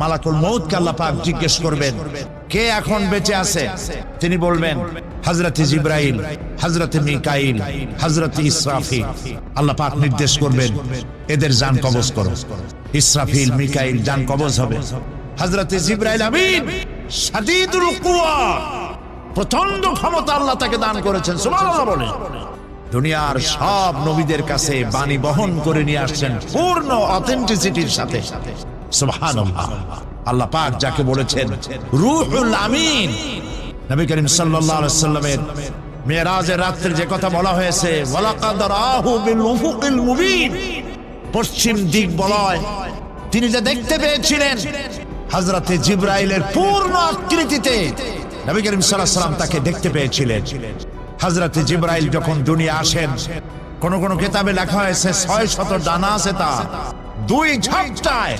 মালাকুল মৌতকে আল্লাহ পাক জিজ্ঞেস করবেন, কে এখন বেঁচে আছে? তিনি বলবেন হজরতে জিব্রাইল হজরতে মিকাইল হজরতে ইসরাফিল। আল্লাহ পাক নির্দেশ করবেন, এদের যান কবজ করো। ইসরাফিল, মিকাইল যান কবজ হবে। হজরতে জিব্রাইল আমিন সাদিদুল কুয়া প্রচণ্ড ক্ষমতা আল্লাহ তাকে দান করেছেন, সুবহানাল্লাহ বলে। দুনিয়ার সব নবীদের কাছে বাণী বহন করে নিয়ে আসছেন, পূর্ণ অথেন্টিসিটির সাথে। সুবহানাল্লাহ আল্লাহ পাক যাকে বলেছেন, রুহুল আমিন। নবী করিম সাল্লাল্লাহু সাল্লামের মেরাজের রাত্রে যে কথা বলা হয়েছে পশ্চিম দিক বলয়, তিনি যে দেখতে পেয়েছিলেন, হযরতে জিব্রাইলের পূর্ণ আকৃতিতে নবী করিম সাল্লাম তাকে দেখতে পেয়েছিলেন। হজরত জিব্রাইল যখন দুনিয়া আসেন, কোন কোন কিতাবে লেখা হয়েছে, ছয় শত ডানা আছে তা দুই ঝাপটায়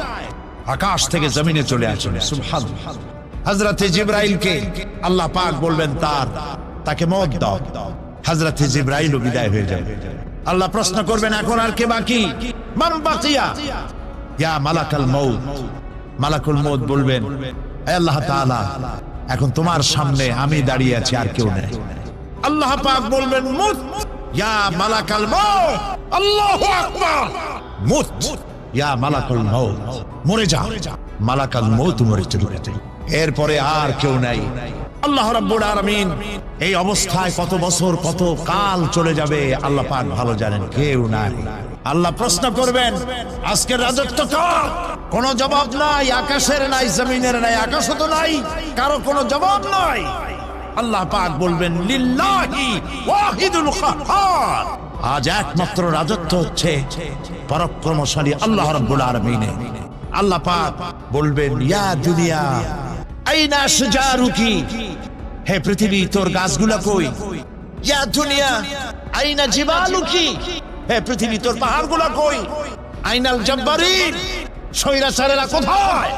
আকাশ থেকে জমিনে চলে আসেন হজরত জিব্রাইলকে আল্লাহ পাক বলবেন তার, তাকে মত দাও। হজরত জিব্রাইল বিদায় হয়ে যাবে আল্লাহ প্রশ্ন করবেন, এখন আর কে বাকি? মান বাকিয়া? ইয়া মালাকাল মউত। মালাকুল মউত বলবেন, "এ আল্লাহ তাআলা, এখন তোমার সামনে আমি দাঁড়িয়ে আছি, আর কেউ নেই। আল্লাহ পাক বলবেন মালাকাল মাউত, আল্লাহু মালাকুল মাউত। মরে যা। মালাকাল মাউত মরে চলে এরপরে আর কেউ নাই। আল্লাহ রাব্বুল আলামিন এই অবস্থায় কত বছর, কত কাল চলে যাবে, আল্লাহ পাক ভালো জানেন, কেউ নাই। আল্লাহ প্রশ্ন করবেন, আজকের রাজত্ব কার? কোন জবাব নাই, আকাশের নাই, জমিনের নাই আকাশ তো নাই, কারও কোনো জবাব নাই। আল্লাহ পাক বলবেন, লিল্লাহি ওয়াহিদুল কাহ্হার আজ একমাত্র রাজত্ব হচ্ছে পরাক্রমশালী আল্লাহ রাব্বুল আলামিনের। আল্লাহ পাক বলবেন, ইয়া দুনিয়া, আইনা সুজারুকি হে পৃথিবী, তোর গাছগুলা কই? ইয়া দুনিয়া, আইনা জিবালুকি? হে পৃথিবী, তোর পাহাড়গুলা কই? আইনাল জব্বারিন সৈরাচারেরা কোথায়?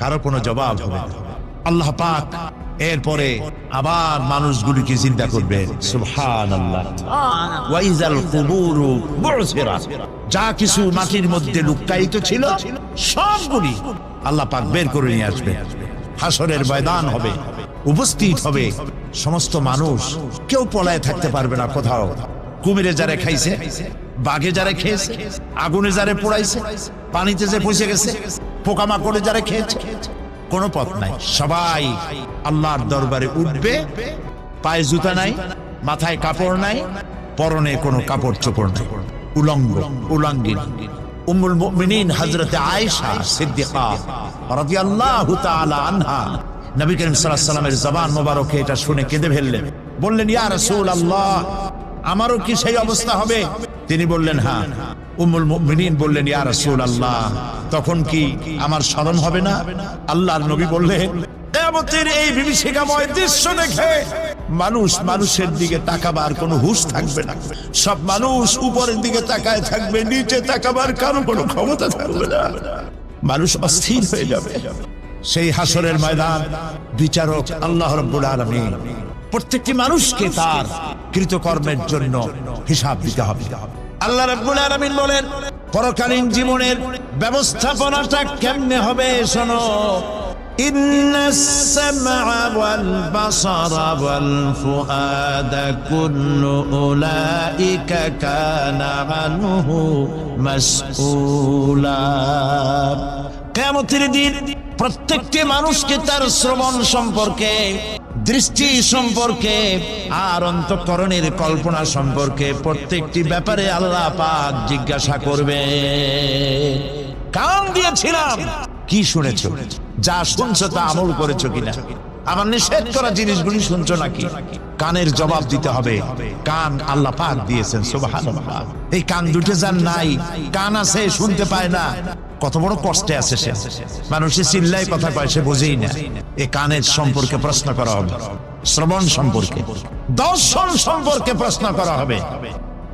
কারও কোনো জবাব হবে। আল্লাহ পাক এরপরে আবার মানুষগুলিকে চিন্তা করবে যা কিছু মাটির মধ্যে লুকায়িত ছিল সবগুলি আল্লাহ পাক বের করে নিয়ে আসবে। হাসরের ময়দান হবে, উপস্থিত হবে, সমস্ত মানুষ, কেউ পলায় থাকতে পারবে না কোথাও। কুমিরে যারা খাইছে, বাঘে যারা খেয়েছে, আগুনে যারা পোড়াইছে, পানিতে যে পচে গেছে, পোকামাকড়ে যারা খেয়েছে, কোনো পথ নাই। সবাই আল্লাহর দরবারে উঠবে, পায়ে জুতা নাই, মাথায় কাপড় নাই, পরনে কোনো কাপড় চোপড় নাই। উলঙ্গ, উলঙ্গিন। উম্মুল মুমিনিন হযরতে আয়েশা সিদ্দিকা রাদিয়াল্লাহু তাআলা আনহা নবী করিম সাল্লাল্লাহু আলাইহি সাল্লামের জবান মোবারকে এটা শুনে কেঁদে ফেললেন। বললেন, ইয়া রাসূলুল্লাহ, আমারও কি সেই অবস্থা হবে? তিনি বললেন হ্যাঁ। উম্মুল মুমিনিন বললেন, ইয়া রাসূলুল্লাহ, তখন কি আমার স্মরণ হবে না? আল্লাহর নবী বললেন, কিয়ামতের এই বিভীষিকাময় দৃশ্য দেখে মানুষ মানুষের দিকে তাকাবার কোনো হুঁশ থাকবে না। সব মানুষ উপরের দিকে তাকায় থাকবে, নিচে তাকাবার কারও কোনো ক্ষমতা থাকবে না। মানুষ অস্থির হয়ে যাবে। সেই হাসরের ময়দান, বিচারক আল্লাহ রব্বুল আলামিন, প্রত্যেকটি মানুষকে তার কৃতকর্মের জন্য হিসাব দিতে হবে। আল্লাহ রাব্বুল আলামিন বলেন, পরকালীন জীবনের ব্যবস্থাপনাটা কেমনে হবে শোনো। إن السمع والبصر والفؤاد كل أولئك كان عنه مسؤولا কেমতের দিন প্রত্যেকটি মানুষকে তার শ্রবণ সম্পর্কে দৃষ্টি সম্পর্কে আর অন্তঃকরণের কল্পনা সম্পর্কে প্রত্যেকটি ব্যাপারে আল্লাহ পাক জিজ্ঞাসা করবে কান দিয়েছিলাম কি শুনেছো? যা শুনছো তা আমল করেছ কিনা? আমার নিষেধ করা জিনিসগুলি শুনছো নাকি? কানের জবাব দিতে হবে। কান আল্লাহ পাক দিয়েছেন এই কান দুটো যার নাই, কান আছে, শুনতে পায় না। কত বড় কষ্টে আছে সে। মানুষের চিল্লাই কথা কয়, সে বোঝেই না। এই কানের সম্পর্কে প্রশ্ন করা হবে। শ্রবণ সম্পর্কে। দর্শন সম্পর্কে প্রশ্ন করা হবে।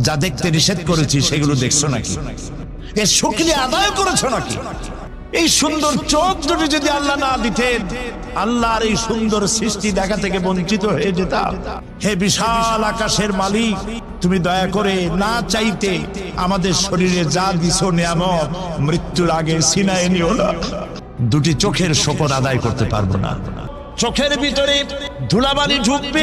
যা দেখতে নিষেধ করেছি, সেগুলো দেখছ নাকি? এ শুকলি আদায় করেছ নাকি? এই সুন্দর চোখ দুটি যদি আল্লাহ না দিতেন, আল্লাহর এই সুন্দর সৃষ্টি দেখা থেকে বঞ্চিত হয়ে যেতাম। হে বিশাল আকাশের মালিক, তুমি দয়া করে না চাইতে আমাদের শরীরে যা দিছো নিয়ামত, মৃত্যুর আগে সিনায় নিও না। দুটি চোখের শকর আদায় করতে পারব না। চোখের ভিতরে ধুলাবালি ঢুকবে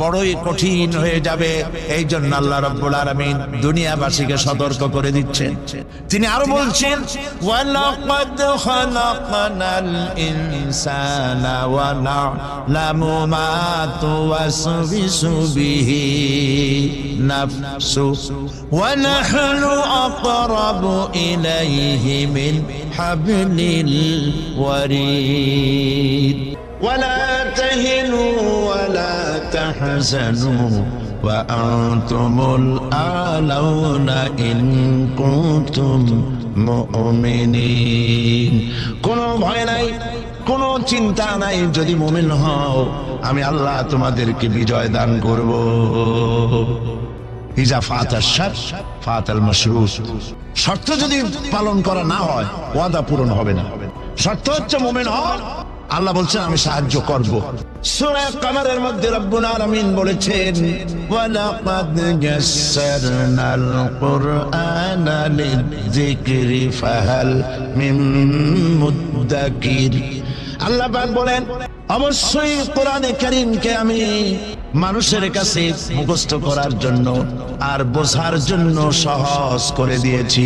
বড়ই কঠিন হয়ে যাবে এই জন্য আল্লাহ রব্বুল আলামিন দুনিয়াবাসীকে সতর্ক করে দিচ্ছেন তিনি আরো বলছেন ওয়ালাকাদ খালাকনাল ইনসানা ওয়া না'লামু মা তুওয়াসবিসু বিহি নাফসু ওয়া নাহনু আকরাবু ইলাইহি মিন হাবলিল ওয়ারিদ ولا تهنوا ولا تحزنوا وأنتم الأعلون إن كنتم مؤمنين কোনো ভয় নাই কোনো চিন্তা নাই যদি মুমিন হও আমি আল্লাহ তোমাদেরকে বিজয় দান করব ইজা ফাতা শার ফাতাল মাশরুত শর্ত যদি পালন করা না হয় ওয়াদা পূরণ হবে না শর্ত হচ্ছে মুমিন হওয়ার আল্লাহ বলছেন, আমি সাহায্য করব। বলেছেন আল্লাহ বলেন, অবশ্যই কোরআনে কারীমকে আমি মানুষের কাছে মুখস্থ করার জন্য আর বোঝার জন্য সহজ করে দিয়েছি।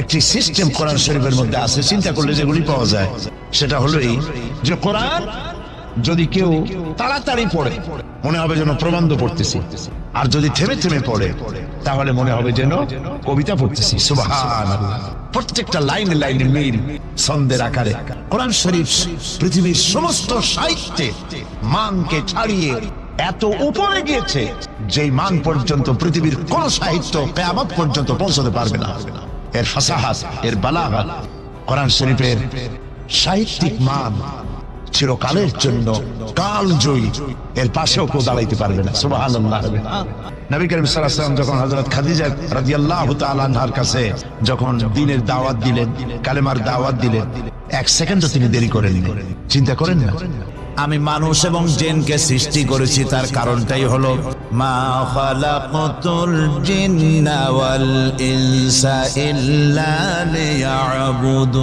একটি সিস্টেম কোরআন শরীফের মধ্যে আছে। চিন্তা করলে যেগুলি পাওয়া যায় সেটা হলো এই যে কোরআন যদি কেউ তাড়াতাড়ি পড়ে মনে হবে যেন প্রবন্ধ পড়তেছি। আর যদি থেমে থেমে পড়ে তাহলে মনে হবে যেন কবিতা পড়তেছি। সুবহানাল্লাহ প্রত্যেকটা লাইনে লাইনে মিল ছন্দের আকারে। কোরআন শরীফ পৃথিবীর সমস্ত সাহিত্যে মানকে ছাড়িয়ে এত উপরে গিয়েছে যেই মান পর্যন্ত পৃথিবীর কোন সাহিত্য কেয়ামত পর্যন্ত পৌঁছতে পারবে না। এর ফাসাহাত, এর বালাগাত। কোরআন শরীফের সাহিত্যিক মান চিরকালের জন্য কাল জয়ী এর পাশেও কেউ দাঁড়াইতে পারবে না। সুবহানাল্লাহ। নবী করিম ওয়াসাল্লাম যখন হযরত খাদিজা রাদিয়াল্লাহু তাআলা আনহার কাছে যখন দ্বীনের দাওয়াত দিলেন, কালেমার দাওয়াত দিলেন, এক সেকেন্ডও তিনি দেরি করেননি। চিন্তা করেন না। আমি মানুষ এবং জেনকে সৃষ্টি করেছি তার কারণটাই হলো মা খালাকাতুল জিন্না ইল্লা লিয়াবুদুন।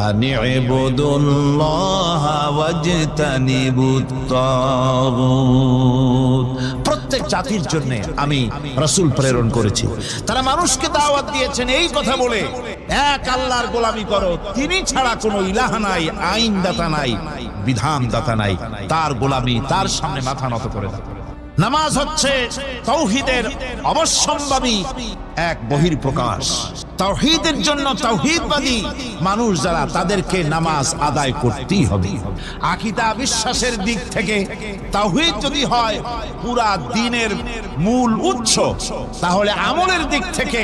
أن اعبدوا الله واجتنبوا الطاغوت প্রত্যেক জাতির জন্য আমি রসুল প্রেরণ করেছি তারা মানুষকে দাওয়াত দিয়েছেন এই কথা বলে এক আল্লাহর গোলামি করো তিনি ছাড়া কোনো ইলাহ নাই আইন দাতা নাই বিধান দাতা নাই তার গোলামি তার সামনে মাথা নত করে দাও নামাজ হচ্ছে তৌহিদের অবশ্যম্ভাবী এক বহির প্রকাশ তাওহীদের জন্য তাওহীদবাদী মানুষ যারা তাদেরকে নামাজ আদায় করতেই হবে। আকিদা বিশ্বাসের দিক থেকে তাওহীদ যদি হয়, পুরা দিনের মূল উৎস, তাহলে আমলের দিক থেকে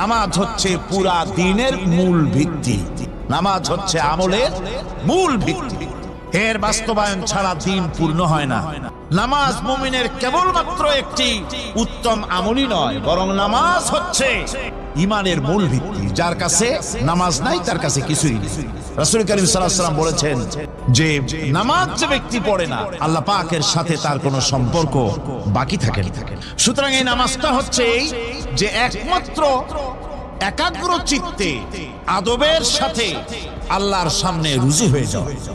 নামাজ হচ্ছে পুরা দিনের মূল ভিত্তি। নামাজ হচ্ছে আমলের মূল ভিত্তি। এর বাস্তবায়ন ছাড়া দিন পূর্ণ হয় না। নামাজ মুমিনের কেবলমাত্র একটি উত্তম আমলই নয়, বরং নামাজ হচ্ছে ইমানের মূল ভিত্তি। যার কাছে নামাজ নাই, তার কাছে কিছুই নেই। রাসূল করিম সাল্লাম বলেছেন যে, নামাজ যে ব্যক্তি পড়ে না, আল্লাহ পাকের সাথে তার কোনো সম্পর্ক বাকি থাকে সুতরাং এই নামাজটা হচ্ছে এই যে একমাত্র একাগ্র চিত্তে, আদবের সাথে আল্লাহর সামনে রুজু হয়ে যাওয়া।